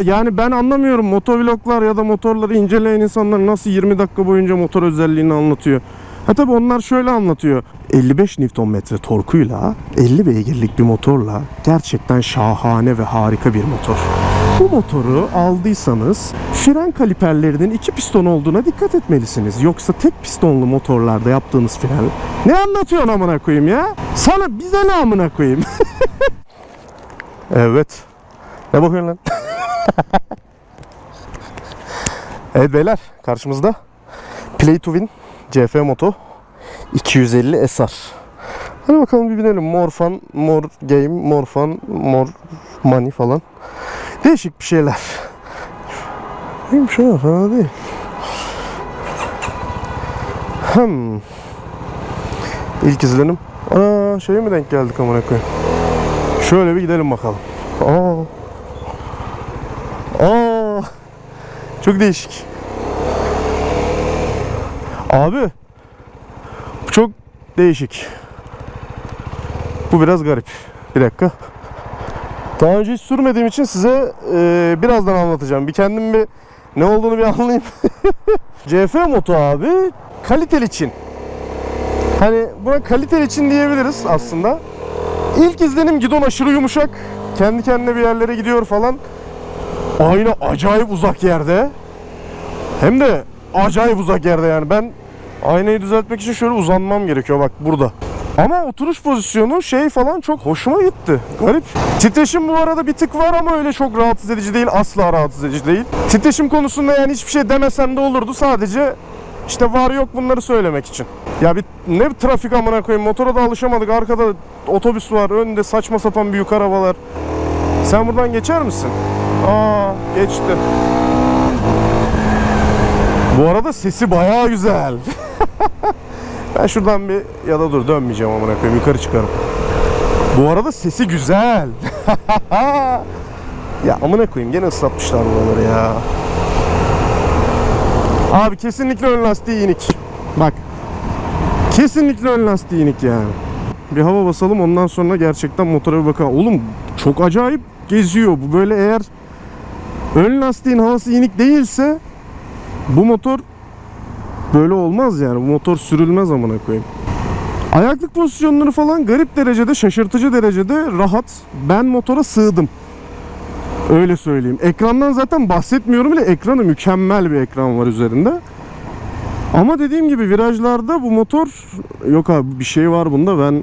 ya yani ben anlamıyorum motovloglar ya da motorları inceleyen insanlar nasıl 20 dakika boyunca motor özelliğini anlatıyor. Ha tabi onlar şöyle anlatıyor. 55 Nm torkuyla 50 beygirlik bir motorla gerçekten şahane ve harika bir motor. Bu motoru aldıysanız fren kaliperlerinin iki piston olduğuna dikkat etmelisiniz. Yoksa tek pistonlu motorlarda yaptığınız fren... Ne anlatıyorsun amına koyayım ya? Sana bize ne amına koyayım? evet. Ne bakıyorsun lan? evet beyler karşımızda Play to Win CF Moto 250 SR. Hadi bakalım bir binelim. More fun, more game, more fun, more money falan. Değişik bir şeyler. İyiymiş ha fena değil. Hmm. İlk izlenim. Aa şeye mi denk geldik amına koyayım? Şöyle bir gidelim bakalım. Aa. Çok değişik. Abi. Bu çok değişik. Bu biraz garip. Bir dakika. Daha önce hiç sürmediğim için size e, birazdan anlatacağım. Bir kendim bir ne olduğunu bir anlayayım. CF Moto abi kaliteli için. Hani buna kaliteli için diyebiliriz aslında. İlk izlenim gidon aşırı yumuşak. Kendi kendine bir yerlere gidiyor falan. Ayna acayip uzak yerde. Hem de acayip uzak yerde yani. Ben aynayı düzeltmek için şöyle uzanmam gerekiyor bak burada. Ama oturuş pozisyonu şey falan çok hoşuma gitti. Garip. Titreşim bu arada bir tık var ama öyle çok rahatsız edici değil. Asla rahatsız edici değil. Titreşim konusunda yani hiçbir şey demesem de olurdu. Sadece işte var yok bunları söylemek için. Ya bir ne bir trafik amına koyayım. Motora da alışamadık. Arkada otobüs var. Önde saçma sapan büyük arabalar. Sen buradan geçer misin? Aa geçti. Bu arada sesi bayağı güzel. ben şuradan bir ya da dur dönmeyeceğim amına koyayım yukarı çıkarım. Bu arada sesi güzel. ya amına koyayım gene ıslatmışlar buraları ya. Abi kesinlikle ön lastiği inik. Bak. Kesinlikle ön lastiği inik yani. Bir hava basalım ondan sonra gerçekten motora bir bakalım. Oğlum çok acayip geziyor. Bu böyle eğer ön lastiğin havası inik değilse bu motor böyle olmaz yani. Bu motor sürülmez amına koyayım. Ayaklık pozisyonları falan garip derecede, şaşırtıcı derecede rahat. Ben motora sığdım. Öyle söyleyeyim. Ekrandan zaten bahsetmiyorum bile. Ekranı mükemmel bir ekran var üzerinde. Ama dediğim gibi virajlarda bu motor yok abi bir şey var bunda ben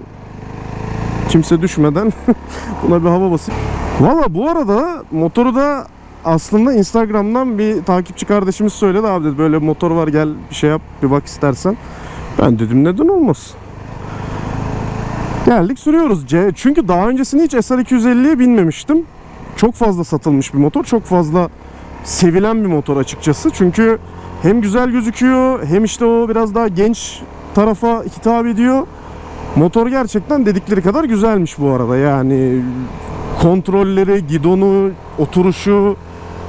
kimse düşmeden buna bir hava basayım. Valla bu arada motoru da aslında Instagram'dan bir takipçi kardeşimiz söyledi abi dedi böyle motor var gel bir şey yap bir bak istersen. Ben dedim neden olmasın. Geldik sürüyoruz. C çünkü daha öncesinde hiç SR250'ye binmemiştim. Çok fazla satılmış bir motor. Çok fazla sevilen bir motor açıkçası. Çünkü hem güzel gözüküyor hem işte o biraz daha genç tarafa hitap ediyor. Motor gerçekten dedikleri kadar güzelmiş bu arada. Yani kontrolleri, gidonu, oturuşu,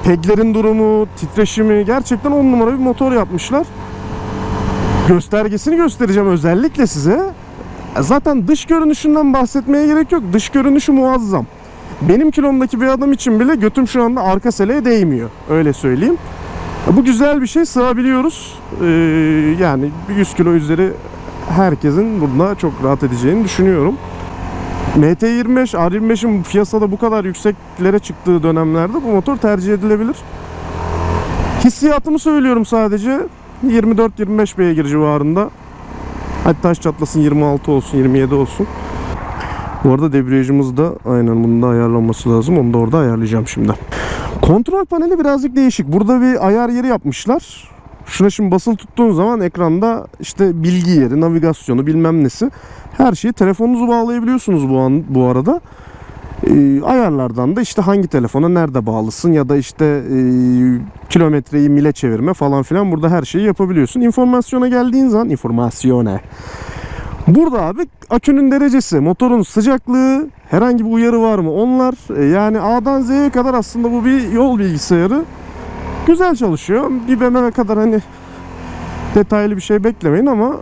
peglerin durumu, titreşimi gerçekten on numara bir motor yapmışlar. Göstergesini göstereceğim özellikle size. Zaten dış görünüşünden bahsetmeye gerek yok. Dış görünüşü muazzam. Benim kilomdaki bir adam için bile götüm şu anda arka seleye değmiyor. Öyle söyleyeyim. Bu güzel bir şey sığabiliyoruz. Ee, yani 100 kilo üzeri herkesin bunda çok rahat edeceğini düşünüyorum. MT25, R25'in piyasada bu kadar yükseklere çıktığı dönemlerde bu motor tercih edilebilir. Hissiyatımı söylüyorum sadece. 24-25 beygir civarında. Hadi taş çatlasın 26 olsun, 27 olsun. Bu arada debriyajımız da aynen bunun da ayarlanması lazım. Onu da orada ayarlayacağım şimdi. Kontrol paneli birazcık değişik. Burada bir ayar yeri yapmışlar. Şuna şimdi basılı tuttuğun zaman ekranda işte bilgi yeri, navigasyonu bilmem nesi. Her şeyi telefonunuzu bağlayabiliyorsunuz bu an bu arada. Ee, ayarlardan da işte hangi telefona nerede bağlısın ya da işte e, kilometreyi mile çevirme falan filan burada her şeyi yapabiliyorsun. İnformasyona geldiğin zaman informasyone. Burada abi akünün derecesi, motorun sıcaklığı, herhangi bir uyarı var mı? Onlar e, yani A'dan Z'ye kadar aslında bu bir yol bilgisayarı. Güzel çalışıyor. Bir BMW kadar hani detaylı bir şey beklemeyin ama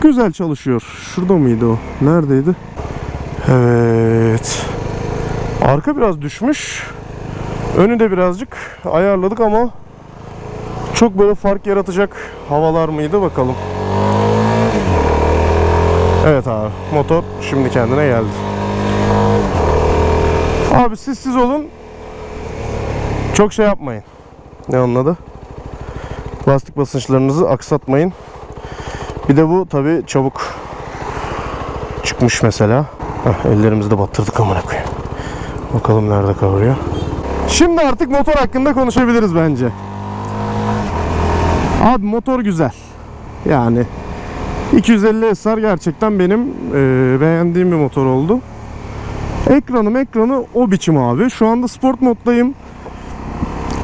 güzel çalışıyor. Şurada mıydı o? Neredeydi? Evet. Arka biraz düşmüş. Önü de birazcık ayarladık ama çok böyle fark yaratacak havalar mıydı bakalım. Evet abi motor şimdi kendine geldi. Abi siz siz olun. Çok şey yapmayın. Ne anladı? Lastik basınçlarınızı aksatmayın. Bir de bu tabi çabuk çıkmış mesela. Heh, ellerimizi de battırdık amına koyayım. Bakalım nerede kavuruyor. Şimdi artık motor hakkında konuşabiliriz bence. Abi motor güzel. Yani 250 SR gerçekten benim e, beğendiğim bir motor oldu. Ekranım ekranı o biçim abi. Şu anda sport moddayım.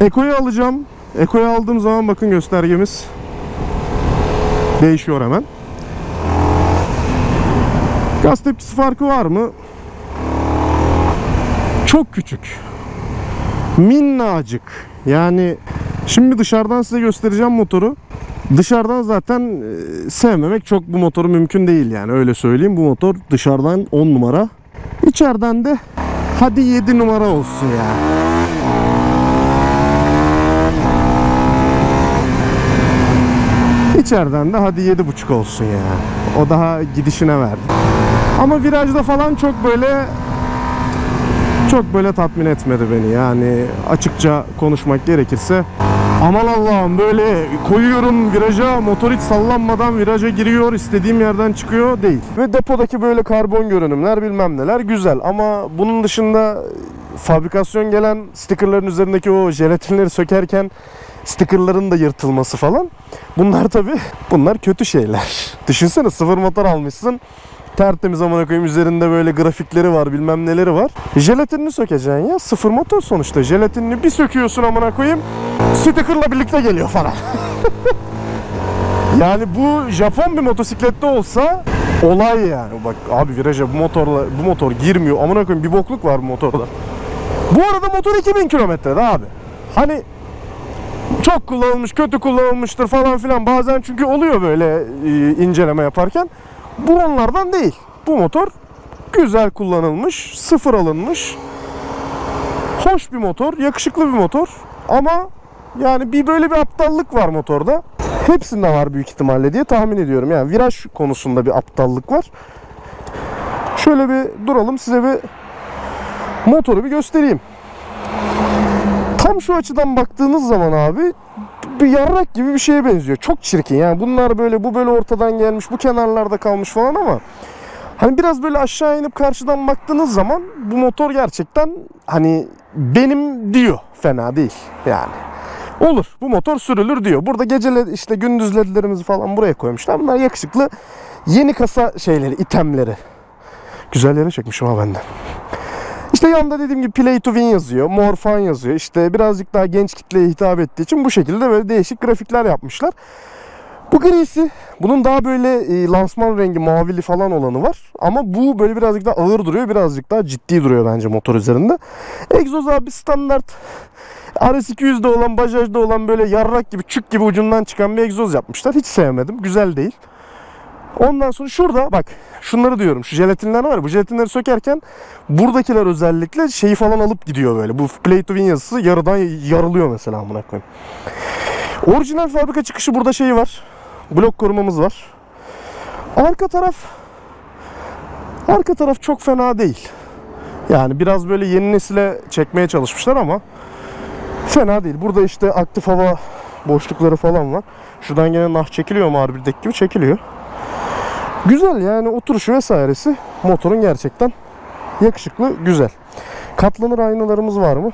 Eko'yu alacağım. Eko'yu aldığım zaman bakın göstergemiz değişiyor hemen. Gaz tepkisi farkı var mı? Çok küçük. Minnacık. Yani şimdi dışarıdan size göstereceğim motoru. Dışarıdan zaten e, sevmemek çok bu motoru mümkün değil yani öyle söyleyeyim. Bu motor dışarıdan 10 numara. İçeriden de hadi 7 numara olsun ya. İçeriden de hadi 7.5 olsun ya. O daha gidişine verdi. Ama virajda falan çok böyle çok böyle tatmin etmedi beni yani açıkça konuşmak gerekirse aman Allah'ım böyle koyuyorum viraja motor hiç sallanmadan viraja giriyor istediğim yerden çıkıyor değil. Ve depodaki böyle karbon görünümler bilmem neler güzel ama bunun dışında fabrikasyon gelen stikerlerin üzerindeki o jelatinleri sökerken stikerlerin de yırtılması falan bunlar tabi bunlar kötü şeyler. Düşünsene sıfır motor almışsın tertemiz amına koyayım üzerinde böyle grafikleri var bilmem neleri var. Jelatinini sökeceksin ya sıfır motor sonuçta jelatinini bir söküyorsun amına koyayım stickerla birlikte geliyor falan. yani bu Japon bir motosiklette olsa olay yani. Bak abi viraja bu motorla bu motor girmiyor amına koyayım bir bokluk var bu motorda. Bu arada motor 2000 kilometrede abi. Hani çok kullanılmış, kötü kullanılmıştır falan filan. Bazen çünkü oluyor böyle e, inceleme yaparken. Bu onlardan değil. Bu motor güzel kullanılmış, sıfır alınmış. Hoş bir motor, yakışıklı bir motor. Ama yani bir böyle bir aptallık var motorda. Hepsinde var büyük ihtimalle diye tahmin ediyorum. Yani viraj konusunda bir aptallık var. Şöyle bir duralım size bir motoru bir göstereyim. Tam şu açıdan baktığınız zaman abi bir yarrak gibi bir şeye benziyor. Çok çirkin yani bunlar böyle bu böyle ortadan gelmiş bu kenarlarda kalmış falan ama hani biraz böyle aşağı inip karşıdan baktığınız zaman bu motor gerçekten hani benim diyor fena değil yani. Olur bu motor sürülür diyor. Burada gece işte gündüz ledlerimizi falan buraya koymuşlar. Bunlar yakışıklı yeni kasa şeyleri itemleri. Güzel yere çekmişim ha benden. İşte yanında dediğim gibi Play to Win yazıyor. More yazıyor. İşte birazcık daha genç kitleye hitap ettiği için bu şekilde böyle değişik grafikler yapmışlar. Bu grisi, bunun daha böyle e, lansman rengi mavili falan olanı var. Ama bu böyle birazcık daha ağır duruyor, birazcık daha ciddi duruyor bence motor üzerinde. Egzoz abi standart RS200'de olan, Bajaj'da olan böyle yarrak gibi, çük gibi ucundan çıkan bir egzoz yapmışlar. Hiç sevmedim, güzel değil. Ondan sonra şurada bak şunları diyorum. Şu jelatinler var bu jelatinleri sökerken buradakiler özellikle şeyi falan alıp gidiyor böyle. Bu Play to Win yazısı yarıdan yarılıyor mesela amına koyayım. Orijinal fabrika çıkışı burada şeyi var. Blok korumamız var. Arka taraf arka taraf çok fena değil. Yani biraz böyle yeni nesile çekmeye çalışmışlar ama fena değil. Burada işte aktif hava boşlukları falan var. Şuradan gene nah çekiliyor mu R1'deki gibi çekiliyor. Güzel yani oturuşu vesairesi motorun gerçekten yakışıklı, güzel. Katlanır aynalarımız var mı?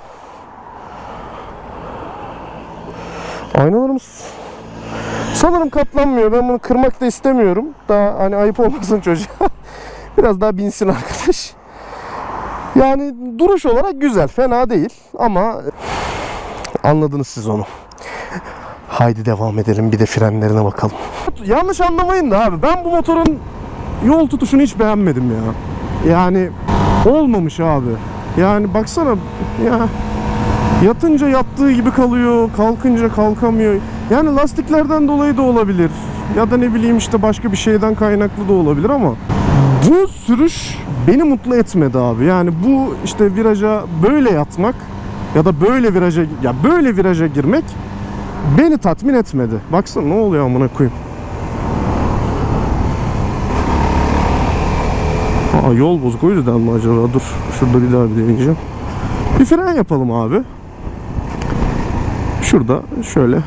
Aynalarımız sanırım katlanmıyor. Ben bunu kırmak da istemiyorum. Daha hani ayıp olmasın çocuğa. Biraz daha binsin arkadaş. Yani duruş olarak güzel, fena değil ama anladınız siz onu. Haydi devam edelim bir de frenlerine bakalım. Yanlış anlamayın da abi ben bu motorun yol tutuşunu hiç beğenmedim ya. Yani olmamış abi. Yani baksana ya yatınca yattığı gibi kalıyor, kalkınca kalkamıyor. Yani lastiklerden dolayı da olabilir. Ya da ne bileyim işte başka bir şeyden kaynaklı da olabilir ama bu sürüş beni mutlu etmedi abi. Yani bu işte viraja böyle yatmak ya da böyle viraja ya böyle viraja girmek beni tatmin etmedi. Baksana ne oluyor amına koyayım. Aa yol bozuk o yüzden mi acaba? Dur şurada bir daha bir deneyeceğim. Bir fren yapalım abi. Şurada şöyle.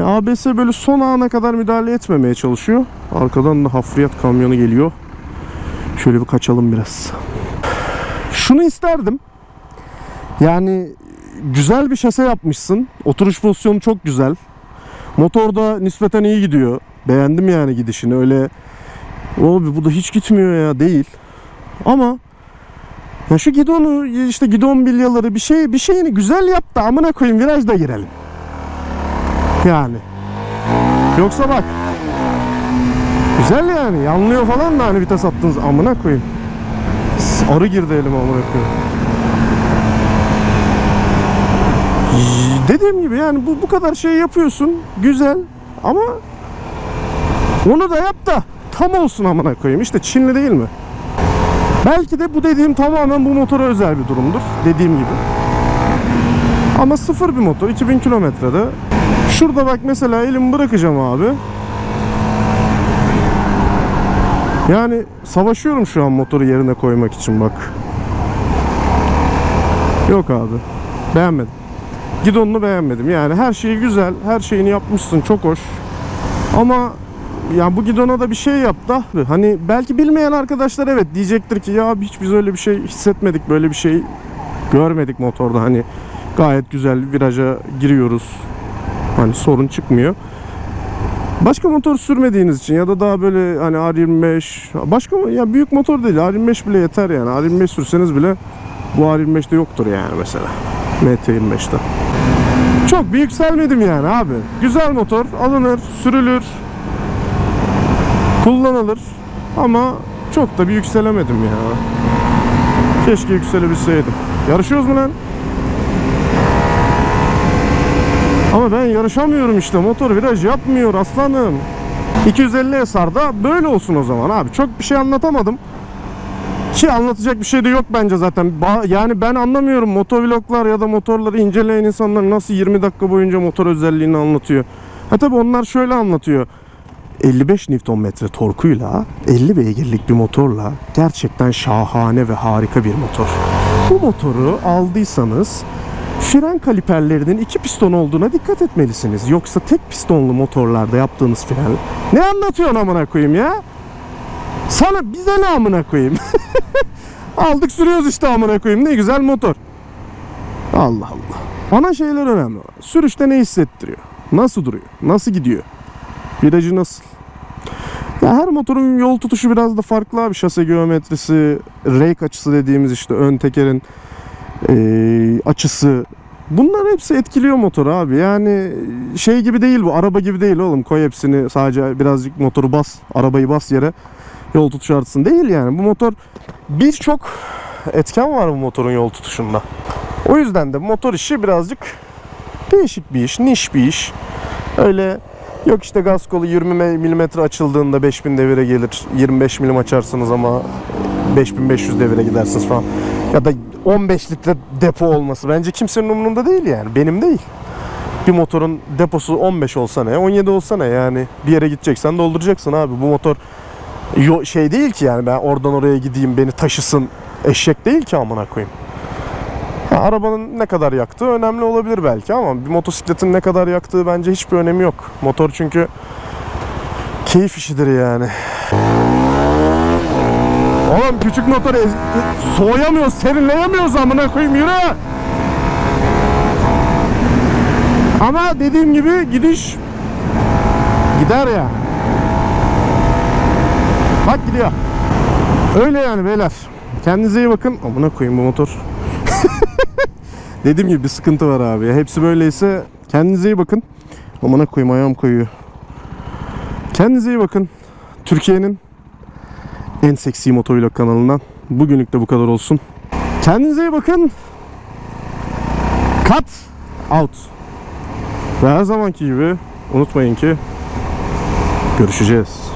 Yani ABS böyle son ana kadar müdahale etmemeye çalışıyor. Arkadan da hafriyat kamyonu geliyor. Şöyle bir kaçalım biraz. Şunu isterdim. Yani güzel bir şase yapmışsın. Oturuş pozisyonu çok güzel. Motor da nispeten iyi gidiyor. Beğendim yani gidişini. Öyle abi bu da hiç gitmiyor ya değil. Ama ya şu gidonu işte gidon bilyaları bir şey bir şeyini güzel yap da amına koyayım virajda girelim. Yani. Yoksa bak. Güzel yani. Yanlıyor falan da hani vites attınız amına koyayım. Arı girdi elime amına koyayım. Dediğim gibi yani bu bu kadar şey yapıyorsun. Güzel ama onu da yap da tam olsun amına koyayım. İşte Çinli değil mi? Belki de bu dediğim tamamen bu motora özel bir durumdur. Dediğim gibi. Ama sıfır bir motor. 2000 kilometrede. Şurada bak mesela elimi bırakacağım abi. Yani savaşıyorum şu an motoru yerine koymak için bak. Yok abi. Beğenmedim. Gidonunu beğenmedim. Yani her şeyi güzel, her şeyini yapmışsın, çok hoş. Ama ya bu gidona da bir şey yap da hani belki bilmeyen arkadaşlar evet diyecektir ki ya hiç biz öyle bir şey hissetmedik, böyle bir şey görmedik motorda. Hani gayet güzel viraja giriyoruz. Hani sorun çıkmıyor. Başka motor sürmediğiniz için ya da daha böyle hani R25 başka ya büyük motor değil R25 bile yeter yani R25 sürseniz bile bu R25'te yoktur yani mesela MT25'te. Çok bir yükselmedim yani abi. Güzel motor alınır, sürülür, kullanılır ama çok da bir yükselemedim ya. Keşke yükselebilseydim. Yarışıyoruz mu lan? Ama ben yarışamıyorum işte. Motor viraj yapmıyor aslanım. 250 SR'da böyle olsun o zaman abi. Çok bir şey anlatamadım. Ki anlatacak bir şey de yok bence zaten. Ba- Yani ben anlamıyorum motovloglar ya da motorları inceleyen insanlar nasıl 20 dakika boyunca motor özelliğini anlatıyor. Ha tabi onlar şöyle anlatıyor. 55 Nm torkuyla 50 beygirlik bir motorla gerçekten şahane ve harika bir motor. Bu motoru aldıysanız fren kaliperlerinin iki piston olduğuna dikkat etmelisiniz. Yoksa tek pistonlu motorlarda yaptığınız fren ne anlatıyorsun amına koyayım ya? Sana bize ne amına koyayım? Aldık sürüyoruz işte amına koyayım. Ne güzel motor. Allah Allah. Bana şeyler önemli. Sürüşte ne hissettiriyor? Nasıl duruyor? Nasıl gidiyor? Virajı nasıl? Ya her motorun yol tutuşu biraz da farklı abi. Şase geometrisi, rake açısı dediğimiz işte ön tekerin eee, açısı. Bunlar hepsi etkiliyor motoru abi. Yani şey gibi değil bu. Araba gibi değil oğlum. Koy hepsini sadece birazcık motoru bas. Arabayı bas yere. Yol tutuş artsın. Değil yani. Bu motor birçok etken var bu motorun yol tutuşunda. O yüzden de motor işi birazcık değişik bir iş. Niş bir iş. Öyle yok işte gaz kolu 20 mm açıldığında 5000 devire gelir. 25 mm açarsınız ama 5500 devire gidersiniz falan. Ya da 15 litre depo olması bence kimsenin umurunda değil yani. Benim değil. Bir motorun deposu 15 olsa ne, 17 olsa ne yani. Bir yere gideceksen dolduracaksın abi. Bu motor yo, şey değil ki yani ben oradan oraya gideyim beni taşısın. Eşek değil ki amına koyayım. Ha, arabanın ne kadar yaktığı önemli olabilir belki ama bir motosikletin ne kadar yaktığı bence hiçbir önemi yok. Motor çünkü keyif işidir yani. Oğlum küçük motor ez- soğuyamıyoruz, serinleyemiyoruz amına koyayım yürü. Ama dediğim gibi gidiş gider ya. Bak gidiyor. Öyle yani beyler. Kendinize iyi bakın. Amına koyayım bu motor. Dediğim gibi bir sıkıntı var abi. Hepsi böyleyse kendinize iyi bakın. Amına koyayım ayağım koyuyor. Kendinize iyi bakın. Türkiye'nin en seksi motovlog kanalından. Bugünlük de bu kadar olsun. Kendinize iyi bakın. Cut out. Ve her zamanki gibi unutmayın ki görüşeceğiz.